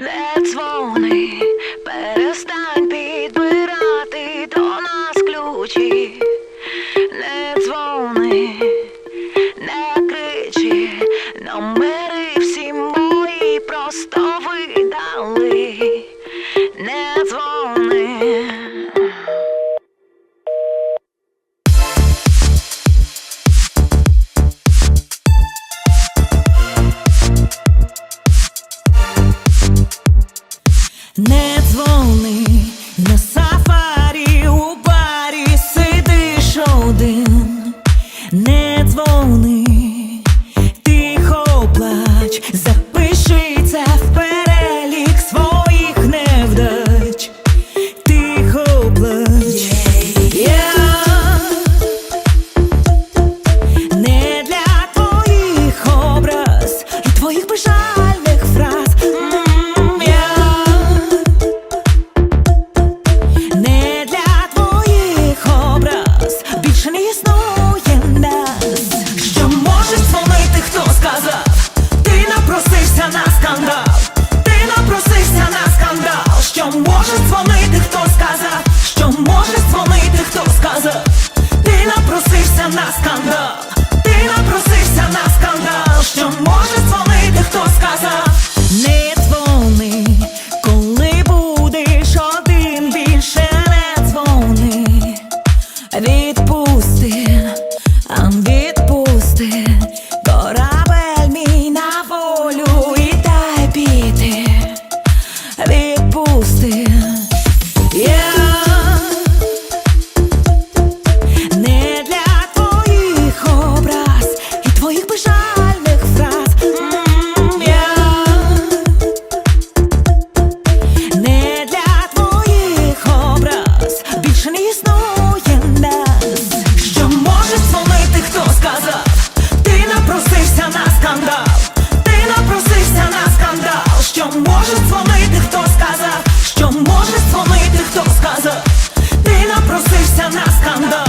Не дзвони, Не дзвони на сафарі у барі сидиш один, не дзвони, тихо плач, запиши це в перелік своїх невдач, тихо плач. Я не для твоїх образ і твоїх бажальних сказав? Ти напросився на скандал, ти напросився на скандал. Що може дзвонити, хто сказав? Не дзвони, коли будеш один, більше не дзвони. Відпусти, дзвонити, хто сказав? Що може дзвонити, хто сказав? Ти напросився на скандал,